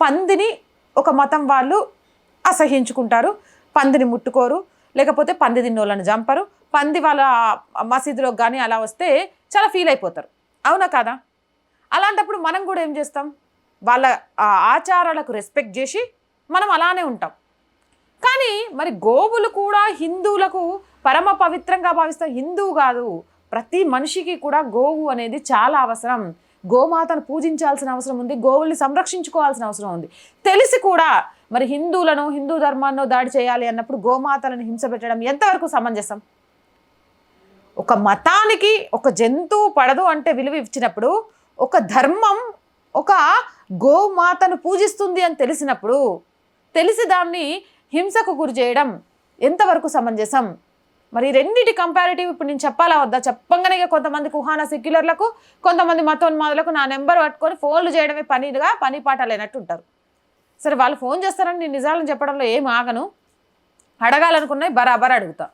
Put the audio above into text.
పందిని ఒక మతం వాళ్ళు అసహించుకుంటారు. పందిని ముట్టుకోరు. లేకపోతే పంది తిన్నోళ్ళని చంపరు. పంది వాళ్ళ మసీదులోకి కానీ అలా వస్తే చాలా ఫీల్ అయిపోతారు. అవునా కదా? అలాంటప్పుడు మనం కూడా ఏం చేస్తాం? వాళ్ళ ఆచారాలకు రెస్పెక్ట్ చేసి మనం అలానే ఉంటాం. కానీ మరి గోవులు కూడా హిందువులకు పరమ పవిత్రంగా భావిస్తాం. హిందువు కాదు. ప్రతి మనిషికి కూడా గోవు అనేది చాలా అవసరం. గోమాతను పూజించాల్సిన అవసరం ఉంది గోవుల్ని సంరక్షించుకోవాల్సిన అవసరం ఉంది. తెలిసి కూడా మరి హిందువులను హిందూ ధర్మాన్ని దాడి చేయాలి అన్నప్పుడు గోమాతలను హింస పెట్టడం ఎంతవరకు సమంజసం? ఒక మతానికి ఒక జంతువు పడదు అంటే విలువ ఇచ్చినప్పుడు ఒక ధర్మం ఒక గోమాతను పూజిస్తుంది అని తెలిసినప్పుడు తెలిసి దాన్ని హింసకు గురి చేయడం ఎంతవరకు సమంజసం? మరి రెండింటి కంపారిటివ్ ఇప్పుడు నేను చెప్పాలా వద్దా? చెప్పంగానే కొంతమంది కుహాన సెక్యులర్లకు కొంతమంది మతోన్మాదులకు నా నెంబర్ పట్టుకొని ఫోన్లు చేయడమే పనిగా పని పాట లేనట్టు ఉంటారు సరే వాళ్ళు ఫోన్ చేస్తారని నేను నిజాలను చెప్పడంలో ఏం ఆగను. అడగాలనుకున్నాయి బరాబర్ అడుగుతా.